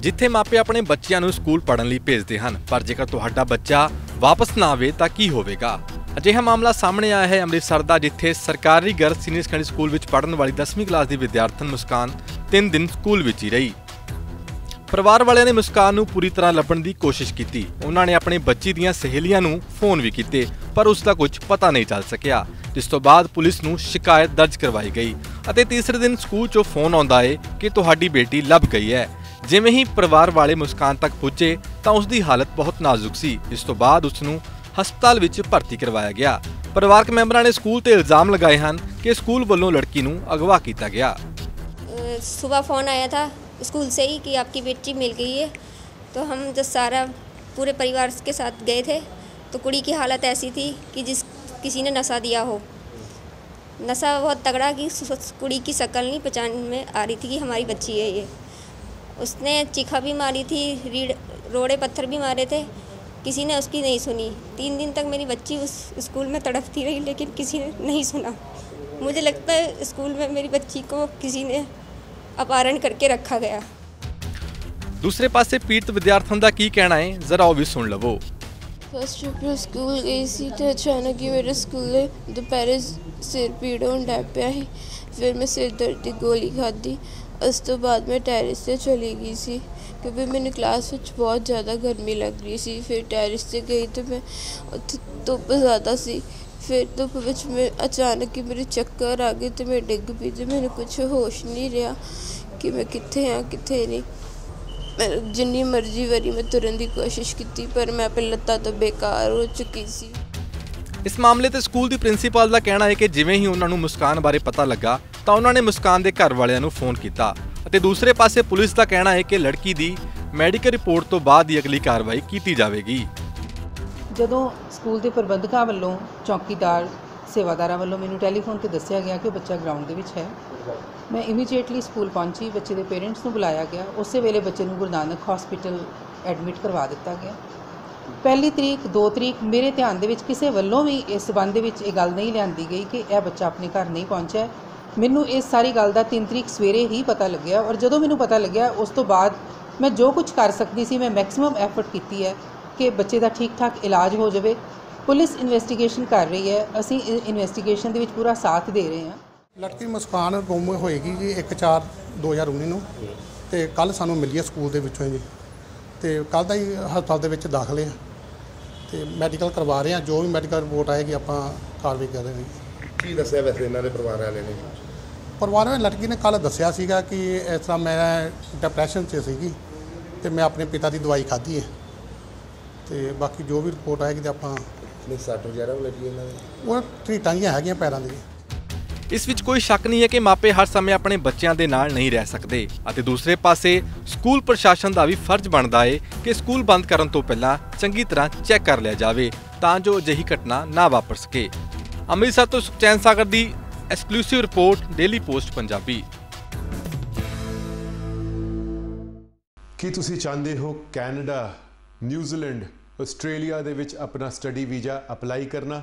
ਜਿੱਥੇ ਮਾਪੇ ਆਪਣੇ ਬੱਚਿਆਂ ਨੂੰ ਸਕੂਲ ਪੜ੍ਹਨ ਲਈ ਭੇਜਦੇ ਹਨ। ਪਰ ਜੇਕਰ ਤੁਹਾਡਾ ਬੱਚਾ ਵਾਪਸ ਨਾ ਆਵੇ ਤਾਂ ਕੀ ਹੋਵੇਗਾ? ਅਜਿਹਾ ਮਾਮਲਾ ਸਾਹਮਣੇ ਆਇਆ ਹੈ ਅੰਮ੍ਰਿਤਸਰ ਦਾ, ਜਿੱਥੇ ਸਰਕਾਰੀ ਗਰਲ ਸੀਨੀਅਰ ਸੈਕੰਡਰੀ ਸਕੂਲ ਵਿੱਚ ਪੜ੍ਹਨ ਵਾਲੀ 10ਵੀਂ ਕਲਾਸ ਦੀ ਵਿਦਿਆਰਥਣ ਮੁਸਕਾਨ 3 ਦਿਨ ਸਕੂਲ ਵਿੱਚ ਹੀ ਰਹੀ। ਪਰਿਵਾਰ ਵਾਲਿਆਂ ਨੇ ਮੁਸਕਾਨ ਨੂੰ ਪੂਰੀ ਤਰ੍ਹਾਂ ਲੱਭਣ ਦੀ ਕੋਸ਼ਿਸ਼ ਕੀਤੀ। ਉਹਨਾਂ ਨੇ ਆਪਣੇ ਬੱਚੀ ਦੀਆਂ ਸਹੇਲੀਆਂ ਨੂੰ ਫੋਨ ਵੀ ਕੀਤੇ, ਪਰ ਉਸ ਦਾ ਕੁਝ ਪਤਾ ਨਹੀਂ ਚੱਲ ਸਕਿਆ, ਜਿਸ ਤੋਂ ਬਾਅਦ ਪੁਲਿਸ ਨੂੰ ਸ਼ਿਕਾਇਤ ਦਰਜ ਕਰਵਾਈ ਗਈ ਅਤੇ ਤੀਸਰੇ ਦਿਨ ਸਕੂਲ 'ਚੋਂ ਫੋਨ ਆਉਂਦਾ ਏ ਕਿ ਤੁਹਾਡੀ ਬੇਟੀ ਲੱਭ ਗਈ ਹੈ। ਜਿਵੇਂ ਹੀ ਪਰਿਵਾਰ ਵਾਲੇ ਮੁਸਕਾਨ ਤੱਕ ਪੁੱਜੇ ਤਾਂ ਉਸ ਦੀ ਹਾਲਤ ਬਹੁਤ ਨਾਜ਼ੁਕ ਸੀ ਇਸ ਤੋਂ ਬਾਅਦ ਉਸ ਨੂੰ ਹਸਪਤਾਲ ਵਿੱਚ ਭਰਤੀ ਕਰਵਾਇਆ ਗਿਆ ਪਰਿਵਾਰਕ ਮੈਂਬਰਾਂ ਨੇ ਸਕੂਲ ਤੇ ਇਲਜ਼ਾਮ ਲਗਾਏ ਹਨ ਕਿ ਸਕੂਲ ਵੱਲੋਂ ਲੜਕੀ ਨੂੰ ਅਗਵਾ ਕੀਤਾ ਗਿਆ सुबह फ़ोन आया था स्कूल से ही कि आपकी बेटी मिल गई है तो हम जब सारा पूरे परिवार के साथ गए थे तो कुड़ी की हालत ऐसी थी कि जिस किसी ने नशा दिया हो नशा बहुत तगड़ा कि सु- कुड़ी की शक्ल नहीं पहचान में आ रही थी कि हमारी बच्ची है ये उसने चीखा भी मारी थी रीढ़ रोड़े पत्थर भी मारे थे किसी ने उसकी नहीं सुनी तीन दिन तक मेरी बच्ची उस स्कूल में तड़पती रही लेकिन किसी ने नहीं सुना मुझे लगता है स्कूल में मेरी बच्ची को किसी ने अपहरण करके रखा गया ਦੂਸਰੇ ਪਾਸੇ ਪੀੜਤ ਵਿਦਿਆਰਥਣ ਦਾ ਕੀ ਕਹਿਣਾ ਹੈ ਜ਼ਰਾ ਉਹ ਵੀ ਸੁਣ ਲਵੋ ਫਸਟ ਟ੍ਰਿਪ ਨੂੰ ਸਕੂਲ ਗਈ ਸੀ ਤੇ ਅਚਾਨਕ ਹੀ ਮੇਰੇ ਸਕੂਲੇ ਦੁਪਹਿਰੇ ਸਿਰ ਪੀੜ ਹੋਣ ਲੱਗ ਪਿਆ ਸੀ ਫਿਰ ਮੈਂ ਸਿਰ ਦਰਦ ਦੀ ਗੋਲੀ ਖਾਧੀ। ਉਸ ਤੋਂ ਬਾਅਦ ਮੈਂ ਟੈਰਿਸ ਤੇ ਚਲੀ ਗਈ ਸੀ, ਕਿਉਂਕਿ ਮੈਨੂੰ ਕਲਾਸ ਵਿੱਚ ਬਹੁਤ ਜ਼ਿਆਦਾ ਗਰਮੀ ਲੱਗ ਰਹੀ ਸੀ। ਫਿਰ ਟੈਰਿਸ ਤੇ ਗਈ ਤੇ ਮੈਂ ਉੱਥੇ ਧੁੱਪ ਜ਼ਿਆਦਾ ਸੀ। ਫਿਰ ਧੁੱਪ ਵਿੱਚ ਮੈਂ ਅਚਾਨਕ ਹੀ ਮੇਰੇ ਚੱਕਰ ਆ ਗਏ ਤੇ ਮੈਂ ਡਿੱਗ ਪਈ ਤੇ ਮੈਨੂੰ ਕੁਝ ਹੋਸ਼ ਨਹੀਂ ਰਿਹਾ ਕਿ ਮੈਂ ਕਿੱਥੇ ਹਾਂ, ਕਿੱਥੇ ਨਹੀਂ। ਮੈਂ ਜਿੰਨੀ ਮਰਜ਼ੀ ਵਾਰੀ ਮੈਂ ਤੁਰਨ ਦੀ ਕੋਸ਼ਿਸ਼ ਕੀਤੀ, ਪਰ ਮੈਂ ਆਪਣੇ ਲੱਤਾਂ ਤੋਂ ਬੇਕਾਰ ਹੋ ਚੁੱਕੀ ਸੀ। ਇਸ ਮਾਮਲੇ ਤੇ ਸਕੂਲ ਦੀ ਪ੍ਰਿੰਸੀਪਲ ਦਾ ਕਹਿਣਾ ਹੈ ਕਿ ਜਿਵੇਂ ਹੀ ਉਹਨਾਂ ਨੂੰ ਮੁਸਕਾਨ ਬਾਰੇ ਪਤਾ ਲੱਗਾ, ਤਾਂ ਉਹਨਾਂ ਨੇ ਮੁਸਕਾਨ ਦੇ ਘਰ ਵਾਲਿਆਂ ਨੂੰ ਫੋਨ ਕੀਤਾ ਅਤੇ ਦੂਸਰੇ ਪਾਸੇ ਪੁਲਿਸ ਦਾ ਕਹਿਣਾ ਹੈ ਕਿ ਲੜਕੀ ਦੀ ਮੈਡੀਕਲ ਰਿਪੋਰਟ ਤੋਂ ਬਾਅਦ ਹੀ ਅਗਲੀ ਕਾਰਵਾਈ ਕੀਤੀ ਜਾਵੇਗੀ। ਜਦੋਂ ਸਕੂਲ ਦੇ ਪ੍ਰਬੰਧਕਾਂ ਵੱਲੋਂ ਚੌਕੀਦਾਰ, ਸੇਵਾਦਾਰਾਂ ਵੱਲੋਂ ਮੈਨੂੰ ਟੈਲੀਫੋਨ ਤੇ ਦੱਸਿਆ ਗਿਆ ਕਿ ਬੱਚਾ ਗਰਾਊਂਡ ਦੇ ਵਿੱਚ ਹੈ, ਮੈਂ ਇਮੀਡੀਏਟਲੀ ਸਕੂਲ ਪਹੁੰਚੀ, ਬੱਚੇ ਦੇ ਪੇਰੈਂਟਸ ਨੂੰ ਬੁਲਾਇਆ ਗਿਆ, ਉਸੇ ਵੇਲੇ ਬੱਚੇ ਨੂੰ ਗੁਰੂ ਨਾਨਕ ਹਸਪੀਟਲ ਐਡਮਿਟ ਕਰਵਾ ਦਿੱਤਾ ਗਿਆ। ਪਹਿਲੀ ਤਰੀਕ 2 ਤਰੀਕ, ਮੇਰੇ ਧਿਆਨ ਦੇ ਵਿੱਚ ਕਿਸੇ ਵੱਲੋਂ ਵੀ ਇਸ ਸਬੰਧ ਦੇ ਵਿੱਚ ਇਹ ਗੱਲ ਨਹੀਂ ਲਿਆਂਦੀ ਗਈ ਕਿ ਇਹ ਬੱਚਾ ਆਪਣੇ ਘਰ ਨਹੀਂ ਪਹੁੰਚਿਆ। ਮੈਨੂੰ ਇਸ ਸਾਰੀ ਗੱਲ ਦਾ 3 ਤਰੀਕ ਸਵੇਰੇ ਹੀ ਪਤਾ ਲੱਗਿਆ ਔਰ ਜਦੋਂ ਮੈਨੂੰ ਪਤਾ ਲੱਗਿਆ, ਉਸ ਤੋਂ ਬਾਅਦ ਮੈਂ ਜੋ ਕੁਝ ਕਰ ਸਕਦੀ ਸੀ, ਮੈਂ ਮੈਕਸਿਮਮ ਐਫਰਟ ਕੀਤੀ ਹੈ ਕਿ ਬੱਚੇ ਦਾ ਠੀਕ ਠਾਕ ਇਲਾਜ ਹੋ ਜਾਵੇ। ਪੁਲਿਸ ਇਨਵੈਸਟੀਗੇਸ਼ਨ ਕਰ ਰਹੀ ਹੈ। ਅਸੀਂ ਇਨਵੈਸਟੀਗੇਸ਼ਨ ਦੇ ਵਿੱਚ ਪੂਰਾ ਸਾਥ ਦੇ ਰਹੇ ਹਾਂ। ਲੜਕੀ ਮੁਸਕਾਨ ਗੁੰਮ ਹੋਏਗੀ ਜੀ 1/4 2019 ਨੂੰ ਤੇ ਕੱਲ ਸਾਨੂੰ ਮਿਲੀ ਹੈ ਸਕੂਲ ਦੇ ਵਿੱਚੋਂ ਜੀ। ਤੇ ਕੱਲ ਦਾ ਹੀ ਹਸਪਤਾਲ ਦੇ ਵਿੱਚ ਦਾਖਲ ਹੈ ਤੇ ਮੈਡੀਕਲ ਕਰਵਾ ਰਹੇ ਹਾਂ ਜੋ ਵੀ ਮੈਡੀਕਲ ਰਿਪੋਰਟ ਆਏਗੀ ਆਪਾਂ ਕਾਰਵਾਈ ਕਰਾਂਗੇ ਕੀ ਦੱਸਿਆ ਵੈਸੇ ਇਹਨਾਂ ਦੇ ਪਰਿਵਾਰ ਵਾਲਿਆਂ ਨੇ? ਪਰਿਵਾਰ ਵਿੱਚ ਲੜਕੀ ਨੇ ਕੱਲ ਦੱਸਿਆ ਸੀਗਾ ਕਿ ਇਸ ਤਰ੍ਹਾਂ ਮੈਂ ਡਿਪਰੈਸ਼ਨ 'ਚ ਸੀਗੀ ਤੇ ਮੈਂ ਆਪਣੇ ਪਿਤਾ ਦੀ ਦਵਾਈ ਖਾਧੀ ਹੈ। ਤੇ ਬਾਕੀ ਜੋ ਵੀ ਰਿਪੋਰਟ ਆਏਗੀ ਤੇ ਆਪਾਂ ਨਹੀਂ ਸੱਟ ਵਗੈਰਾ ਵੀ ਲੱਗੀ ਇਹਨਾਂ ਦੇ? ਉਹ ਟ੍ਰੀਟਾਂ ਜਿਹੀਆਂ ਹੈਗੀਆਂ ਪੈਰਾਂ ਦੀਆਂ ਇਸ ਵਿੱਚ ਕੋਈ ਸ਼ੱਕ ਨਹੀਂ ਹੈ ਕਿ ਮਾਪੇ ਹਰ ਸਮੇਂ ਆਪਣੇ ਬੱਚਿਆਂ ਦੇ ਨਾਲ ਨਹੀਂ ਰਹਿ ਸਕਦੇ। ਅਤੇ ਦੂਸਰੇ ਪਾਸੇ, ਸਕੂਲ ਪ੍ਰਸ਼ਾਸਨ ਦਾ ਵੀ ਫਰਜ਼ ਬਣਦਾ ਹੈ ਕਿ ਸਕੂਲ ਬੰਦ ਕਰਨ ਤੋਂ ਪਹਿਲਾਂ ਚੰਗੀ ਤਰ੍ਹਾਂ ਚੈੱਕ ਕਰ ਲਿਆ ਜਾਵੇ, ਤਾਂ ਜੋ ਅਜਿਹੀ ਘਟਨਾ ਨਾ ਵਾਪਰ ਸਕੇ। ਅੰਮ੍ਰਿਤਸਰ ਤੋਂ ਸੁਖਚੈਨ ਸਾਗਰ ਦੀ exclusive report, daily post, Punjabi. ਕੀ ਤੁਸੀਂ ਚਾਹੁੰਦੇ ਹੋ ਕੈਨੇਡਾ, ਨਿਊਜ਼ੀਲੈਂਡ, ਆਸਟ੍ਰੇਲੀਆ ਦੇ ਵਿੱਚ ਆਪਣਾ ਸਟੱਡੀ ਵੀਜ਼ਾ ਅਪਲਾਈ ਕਰਨਾ?